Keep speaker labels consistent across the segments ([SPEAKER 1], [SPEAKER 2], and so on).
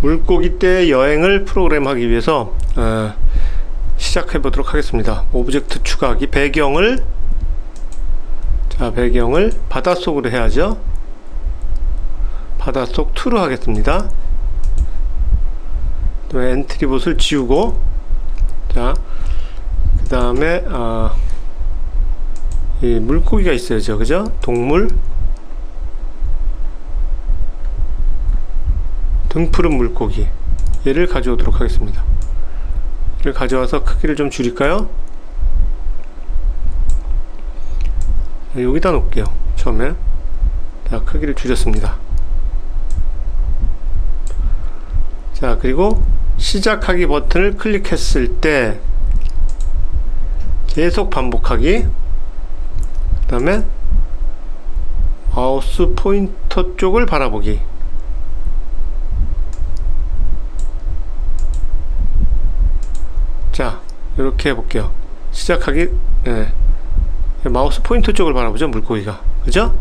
[SPEAKER 1] 물고기 때 여행을 프로그램하기 위해서 어, 시작해 보도록 하겠습니다. 오브젝트 추가하기 배경을 자 배경을 바닷속으로 해야죠. 바닷속 2로 하겠습니다. 또 엔트리봇을 지우고 자그 다음에 아, 이 물고기가 있어야죠, 그죠? 동물 등푸른 물고기 얘를 가져오도록 하겠습니다. 얘를 가져와서 크기를 좀 줄일까요? 네, 여기다 놓을게요. 처음에 자 크기를 줄였습니다. 자 그리고 시작하기 버튼을 클릭했을 때 계속 반복하기 그 다음에 마우스 포인터 쪽을 바라보기 자 이렇게 해볼게요. 시작하기 예. 마우스 포인터 쪽을 바라보죠 물고기가. 그죠?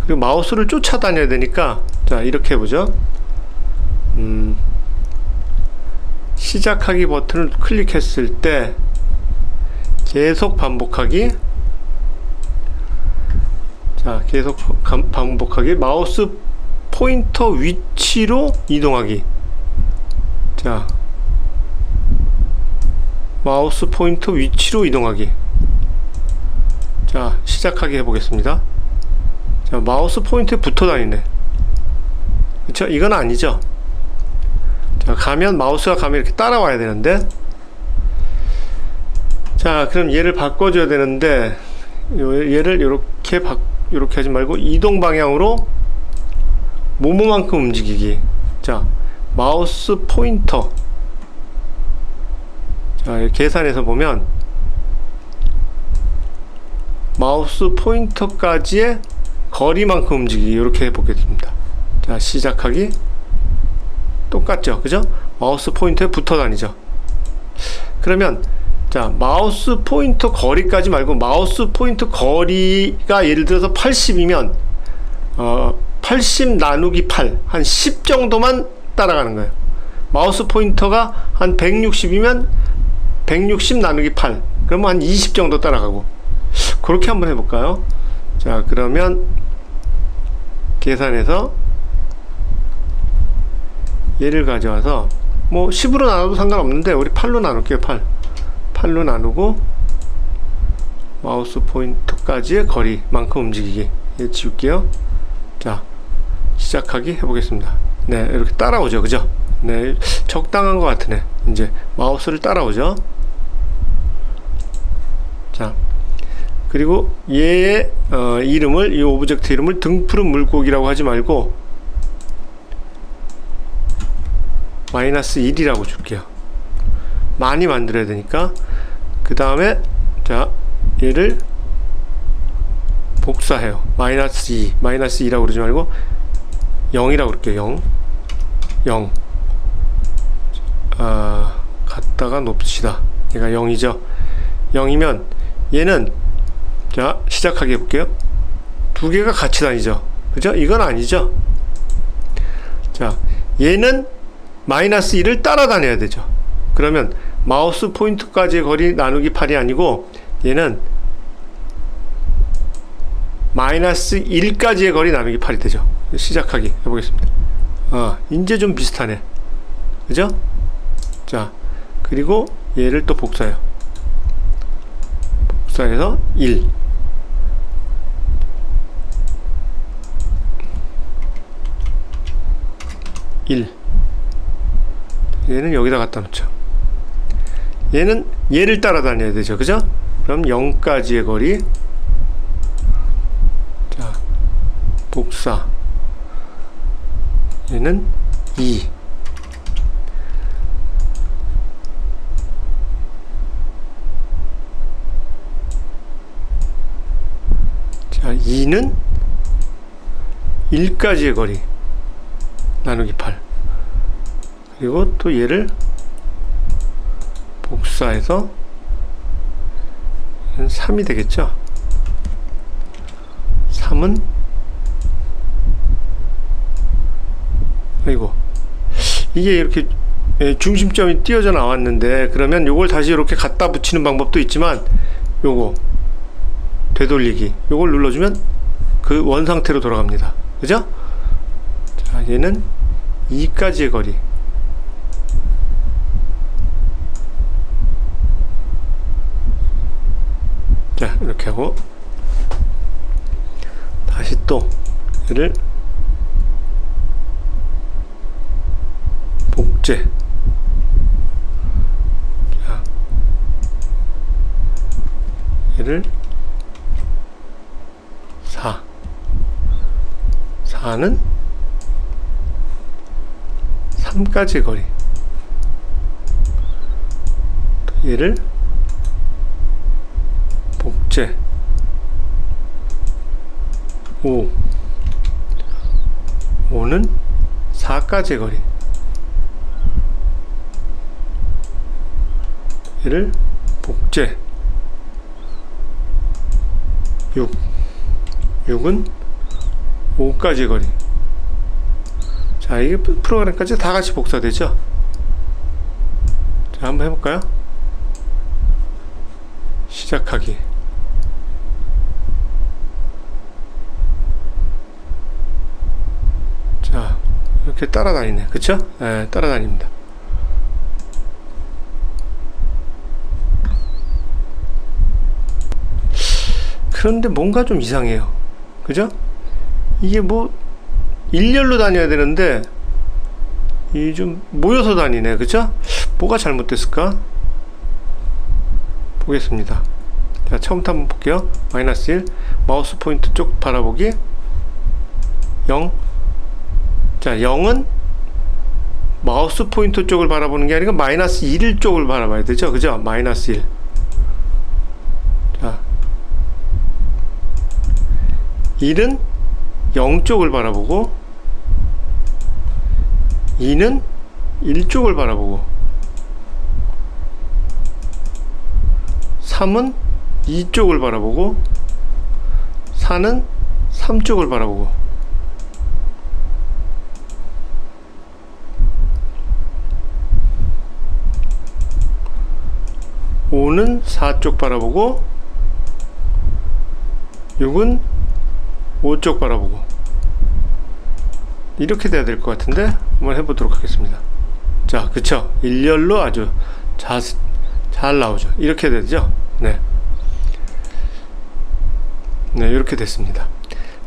[SPEAKER 1] 그리고 마우스를 쫓아다녀야 되니까 자 이렇게 해보죠. 음, 시작하기 버튼을 클릭했을 때 계속 반복하기. 자 계속 감- 반복하기. 마우스 포인터 위치로 이동하기. 자 마우스 포인터 위치로 이동하기. 자 시작하기 해보겠습니다. 자 마우스 포인트에 붙어 다니네. 그쵸? 이건 아니죠? 자 가면 마우스가 가면 이렇게 따라와야 되는데. 자 그럼 얘를 바꿔줘야 되는데 요- 얘를 이렇게 바, 이렇게 하지 말고 이동 방향으로 모모만큼 움직이기. 자 마우스 포인터 계산해서 보면 마우스 포인터까지의 거리만큼 움직이기 이렇게 해보겠습니다. 자 시작하기 똑같죠? 그죠? 마우스 포인터에 붙어 다니죠. 그러면 자 마우스 포인터 거리까지 말고 마우스 포인터 거리가 예를 들어서 80이면 어, 80 나누기 8 한 10 정도만 따라가는 거예요. 마우스 포인터가 한 160이면 160 나누기 8 그러면 한 20 정도 따라가고. 그렇게 한번 해볼까요? 자 그러면 계산해서 얘를 가져와서 뭐 10으로 나눠도 상관없는데 우리 8로 나눌게요 8 8로 나누고 마우스 포인터까지의 거리만큼 움직이기 얘 지울게요. 자 시작하기 해보겠습니다. 네 이렇게 따라오죠 그죠? 네 적당한 것 같으네. 이제 마우스를 따라오죠 자 그리고 얘의 어, 이름을 이 오브젝트 이름을 등푸른 물고기라고 하지 말고 마이너스 1이라고 줄게요. 많이 만들어야 되니까. 그 다음에 자 얘를 복사해요. 마이너스 2 마이너스 2라고 그러지 말고 0이라고 그럴게요. 0 0 아, 갖다가 놓읍시다. 얘가 0이죠? 0이면 얘는 자 시작하게 해볼게요. 두 개가 같이 다니죠. 그죠? 이건 아니죠? 자 얘는 마이너스 1을 따라다녀야 되죠. 그러면 마우스 포인트까지의 거리 나누기 8이 아니고 얘는 마이너스 1까지의 거리 나누기 8이 되죠. 시작하기 해보겠습니다. 아 이제 좀 비슷하네. 그죠? 자 그리고 얘를 또 복사해요 복사해서 1 1 얘는 여기다 갖다 놓죠 얘는 얘를 따라다녀야 되죠. 그죠? 그럼 0까지의 거리. 자 복사. 얘는 2 자, 2는 1까지의 거리. 나누기 8 그리고 또 얘를 복사해서 3이 되겠죠? 3은 아이고. 이게 이렇게 예, 중심점이 띄어져 나왔는데 그러면 요걸 다시 이렇게 갖다 붙이는 방법도 있지만 요거 되돌리기. 요걸 눌러주면 그 원 상태로 돌아갑니다. 그죠? 자 얘는 2까지의 거리. 자 이렇게 하고 다시 또 얘를 복제. 자 얘를 4 4는 3까지 거리. 또 얘를 복제. 5 5는 4까지 거리. 얘를 복제. 6 6은 5까지 거리. 자 이게 프로그램까지 다 같이 복사되죠? 자 한번 해볼까요? 시작하기. 자 이렇게 따라다니네. 그쵸? 네, 따라다닙니다. 그런데 뭔가 좀 이상해요. 그죠? 이게 뭐 일렬로 다녀야 되는데 이 좀 모여서 다니네 그죠? 뭐가 잘못됐을까? 보겠습니다 자 처음부터 한번 볼게요 마이너스 1 마우스 포인트 쪽 바라보기 0 자, 0은 마우스 포인터 쪽을 바라보는 게 아니라 마이너스 1 쪽을 바라봐야 되죠. 그죠? 마이너스 1. 자. 1은 0 쪽을 바라보고 2는 1 쪽을 바라보고 3은 2 쪽을 바라보고 4는 3 쪽을 바라보고 5는 4쪽 바라보고 6은 5쪽 바라보고. 이렇게 돼야 될 것 같은데 한번 해보도록 하겠습니다. 자 그쵸? 일렬로 아주 자, 잘 나오죠. 이렇게 되죠? 네. 네 이렇게 됐습니다.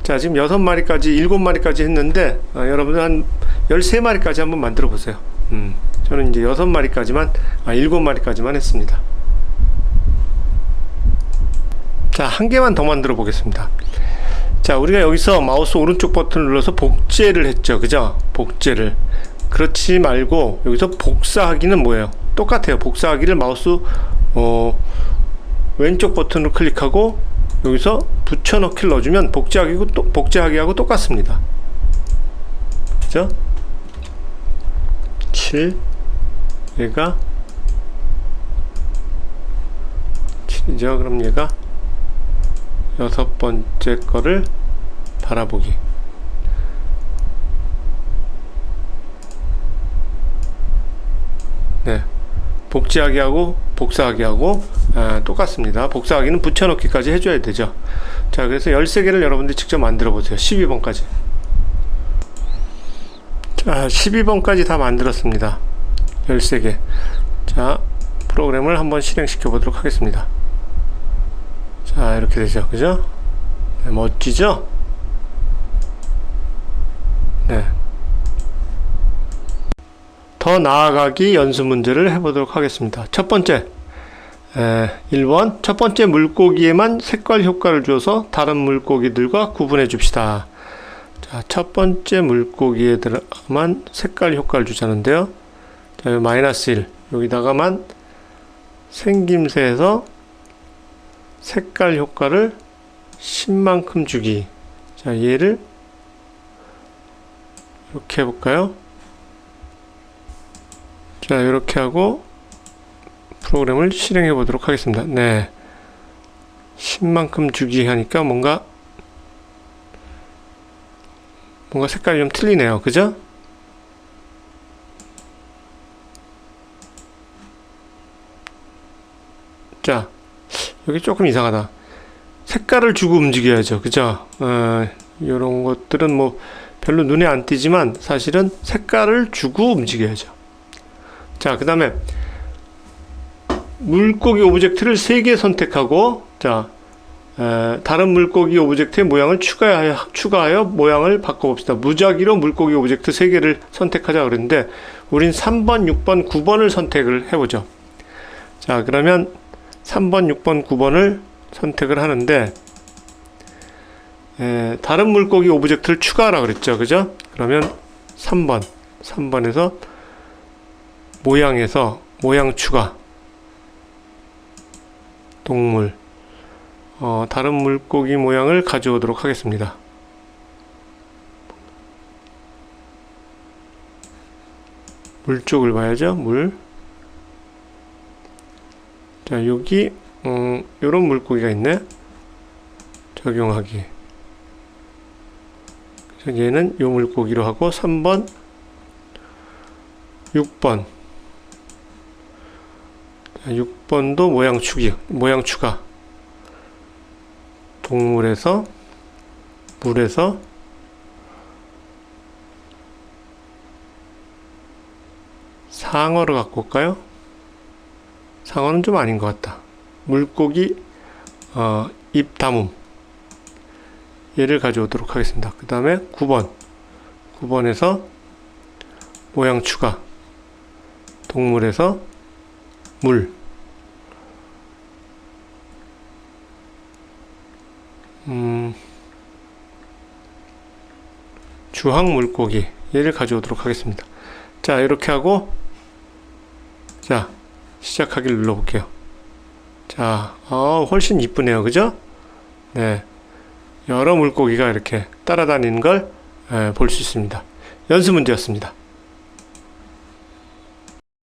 [SPEAKER 1] 자 지금 6마리까지 7마리까지 했는데 아, 여러분들 한 13마리까지 한번 만들어 보세요. 음, 저는 이제 6마리까지만 아 7마리까지만 했습니다. 자, 한 개만 더 만들어 보겠습니다. 자, 우리가 여기서 마우스 오른쪽 버튼을 눌러서 복제를 했죠. 그죠? 복제를. 그렇지 말고 여기서 복사하기는 뭐예요? 똑같아요. 복사하기를 마우스 어, 왼쪽 버튼을 클릭하고 여기서 붙여넣기를 넣어주면 복제하기고 또 복제하기하고 똑같습니다. 그죠? 7 얘가 7이죠. 그럼 얘가 여섯 번째 거를 바라보기. 네. 복제하기 하고 복사하기 하고 아, 똑같습니다. 복사하기는 붙여넣기까지 해줘야 되죠. 자 그래서 13개를 여러분들이 직접 만들어 보세요. 12번까지. 자 12번까지 다 만들었습니다. 13개. 자 프로그램을 한번 실행시켜 보도록 하겠습니다 자 이렇게 되죠. 그죠? 네, 멋지죠? 네. 더 나아가기 연습 문제를 해보도록 하겠습니다. 첫 번째. 에, 1번. 첫 번째 물고기에만 색깔 효과를 주어서 다른 물고기들과 구분해 줍시다. 자, 첫 번째 물고기에만 색깔 효과를 주자는데요. 자, 마이너스 1 여기다가만 생김새에서 색깔 효과를 10만큼 주기. 자 얘를 이렇게 해볼까요? 자 이렇게 하고 프로그램을 실행해 보도록 하겠습니다. 네. 10만큼 주기 하니까 뭔가 뭔가 색깔이 좀 틀리네요. 그죠? 자 여기 조금 이상하다. 색깔을 주고 움직여야죠. 그죠? 어, 이런 것들은 뭐 별로 눈에 안 띄지만 사실은 색깔을 주고 움직여야죠. 자, 그 다음에 물고기 오브젝트를 3개 선택하고 자, 에, 다른 물고기 오브젝트의 모양을 추가하여, 추가하여 모양을 바꿔봅시다. 무작위로 물고기 오브젝트 3개를 선택하자 그랬는데 우린 3번, 6번, 9번을 선택을 해보죠. 자, 그러면 3번, 6번, 9번을 선택을 하는데 에, 다른 물고기 오브젝트를 추가하라 그랬죠. 그죠? 그러면 3번, 3번에서 모양에서 모양 추가 동물 어, 다른 물고기 모양을 가져오도록 하겠습니다. 물 쪽을 봐야죠. 물. 자, 여기 음, 요런 물고기가 있네. 적용하기. 그래서 얘는 요 물고기로 하고 3번 6번 자, 6번도 모양 추기 모양 추가 동물에서 물에서 상어를 갖고 올까요? 상어는 좀 아닌 것 같다. 물고기 어, 입 다문 얘를 가져오도록 하겠습니다. 그 다음에 9번 9번에서 모양 추가 동물에서 물 음, 주황 물고기 얘를 가져오도록 하겠습니다. 자 이렇게 하고 자 시작하기를 눌러볼게요. 자, 어, 훨씬 이쁘네요. 그죠? 네. 여러 물고기가 이렇게 따라다니는 걸 볼 수 있습니다. 연습 문제였습니다.